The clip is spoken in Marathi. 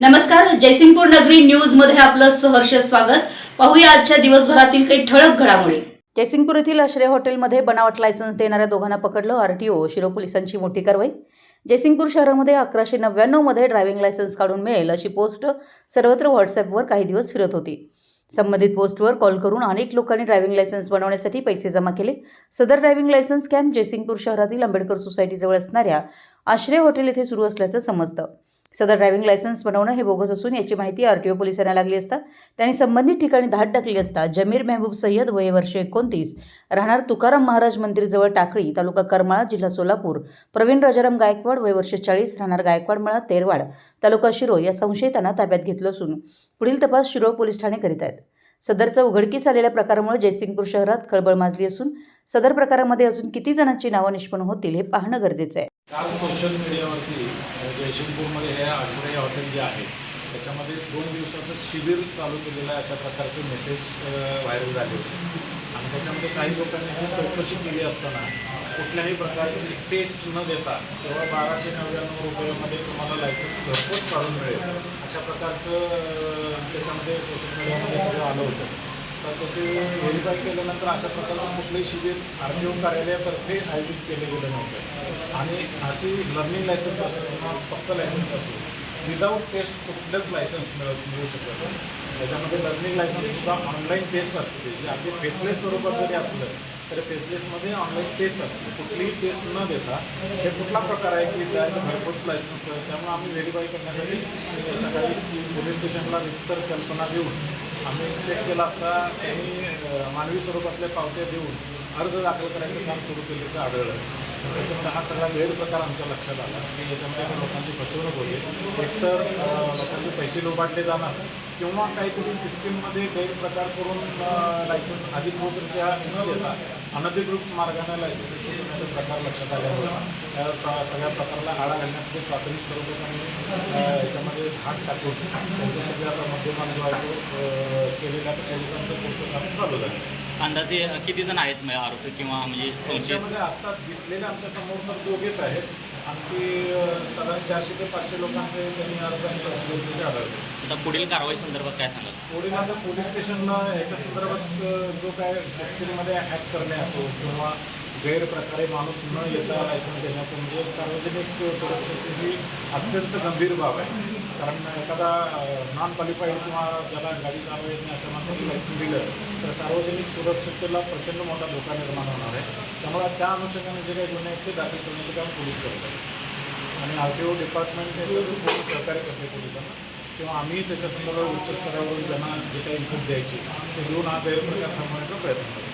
नमस्कार जयसिंगपूर नगरी न्यूजमध्ये आपलं सहर्ष स्वागत. पाहूया आजच्या दिवसभरातील काही ठळक घडामोडी. जयसिंगपूर येथील आश्रय हॉटेलमध्ये बनावट लायसन्स देणाऱ्या दोघांना पकडलं आरटीओ शिरो पोलिसांची मोठी कारवाई. जयसिंगपूर शहरामध्ये अकराशे नव्याण्णवमध्ये ड्रायव्हिंग लायसन्स काढून मिळेल अशी पोस्ट सर्वत्र व्हॉट्सअपवर काही दिवस फिरत होती. संबंधित पोस्टवर कॉल करून अनेक लोकांनी ड्रायव्हिंग लायसन्स बनवण्यासाठी पैसे जमा केले. सदर ड्रायव्हिंग लायसन्स कॅम्प जयसिंगपूर शहरातील आंबेडकर सोसायटीजवळ असणाऱ्या आश्रय हॉटेल येथे सुरू असल्याचं समजतं. सदर ड्रायव्हिंग लायसन्स बनवणं हे बोगस असून याची माहिती आरटीओ पोलिसांना लागली असता. त्यांनी संबंधित ठिकाणी धाड टाकली असता. जमीर मेहबूब सय्यद वय वर्ष एकोणतीस. राहणार तुकाराम महाराज मंदिरजवळ टाकळी तालुका करमाळा जिल्हा सोलापूर. प्रवीण राजाराम गायकवाड वय वर्ष चाळीस राहणार गायकवाड मळा तेरवाड तालुका शिरो या संशयितांना ताब्यात घेतलं असून पुढील तपास शिरो पोलीस ठाणे करीत आहेत. सदरचा उघडकीस आलेल्या प्रकारामुळे जयसिंगपूर शहरात खळबळ माजली असून सदर प्रकारामध्ये अजून किती जणांची नावं निष्पन्न होतील हे पाहणं गरजेचं आहे. काल सोशल मीडियावरती जयशिंगपूरमध्ये हे आश्रय हॉटेल जे आहे त्याच्यामध्ये दोन दिवसाचं शिबिर चालू केलेलं आहे अशा प्रकारचे मेसेज व्हायरल झाले होते. आणि त्याच्यामध्ये काही लोकांनी ही चौकशी केली असताना कुठल्याही प्रकारची टेस्ट न देता तेव्हा बाराशे नव्याण्णव रुपयामध्ये तुम्हाला लायसन्स घरपोच काढून मिळेल. अशा प्रकारचं त्याच्यामध्ये सोशल मीडियामध्ये सगळं आलं होतं. तर त्याचे व्हेरीफाय केल्यानंतर अशा प्रकारचं कुठलंही शिबिर आर टी ओ कार्यालयातर्फे आयोजित केले गेलं नव्हतं. आणि अशी लर्निंग लायसन्स असो किंवा फक्त लायसन्स असो विदाऊट टेस्ट कुठलंच लायसन्स मिळत मिळू शकत त्याच्यामध्ये लर्निंग लायसन्ससुद्धा ऑनलाईन टेस्ट असते जे अगदी फेसलेस स्वरूपात जरी असलं तरी फेसलेसमध्ये ऑनलाईन टेस्ट असते. कुठलीही टेस्ट न देता हे कुठला प्रकार आहे की त्या घरपोच लायसन्स त्यामुळे आम्ही व्हेरीफाय करण्यासाठी सकाळी पोलीस स्टेशनला रितसर कल्पना देऊन आम्ही चेक केला असता त्यांनी मानवी स्वरूपातल्या पावत्या देऊन अर्ज दाखल करायचं काम सुरू केल्याचं आढळलं. त्याच्यामध्ये हा सगळा गैरप्रकार आमच्या लक्षात आला. की याच्यामध्ये लोकांची फसवणूक होते. एकतर लोकांचे पैसे लोबाटले जाणार किंवा काहीतरी सिस्टीममध्ये गैरप्रकार करून लायसन्स अधिकृतरित्या न देता अनधिकृत मार्गाने लायसन्स इश्यू करण्याचा प्रकार लक्षात आल्यामुळे त्या सगळ्या प्रकाराला आळा घालण्यासाठी प्राथमिक स्वरूपात याच्यामध्ये धाक टाकून त्यांच्या सगळे आता जो आहे केलेल्या पोलिसांचं पुढचं काम चालू झालं. अंदाजे किती जण आहेत म्हणजे आरोपी किंवा म्हणजे संशयित? त्याच्यामध्ये आता दिसलेले आमच्यासमोर तर दोघेच आहेत. आणखी अ, साधारण चारशे ते पाचशे लोकांचे त्यांनी अर्ज आणि घेतल्याचे आढळले आता पुढील कारवाई संदर्भात काय सांगाल? पुढे आता पोलीस स्टेशनला याच्या संदर्भात अ, जो काय सिस्टीममध्ये हॅक करणे असो किंवा गैरप्रकारे माणूस न येता लायसन्स देण्याचं म्हणजे सार्वजनिक सुरक्षेची अत्यंत गंभीर बाब आहे. कारण एखादा नॉन क्वालिफाईड किंवा ज्याला गाडी चालवा येत नाही असं माणसाने लायसन्स दिलं तर सार्वजनिक सुरक्षिततेला प्रचंड मोठा धोका निर्माण होणार आहे. त्यामुळे त्या अनुषंगाने जे काही गुन्हे आहेत ते दाखल करण्याचे काम पोलीस करत आणि R T O department police सहकार्य करते पोलिसांना. किंवा आम्ही त्याच्या संदर्भात उच्च स्तरावरून ज्यांना जे काही इनपुट द्यायची ते देऊन हा गैरप्रकार थांबवण्याचा प्रयत्न करतो.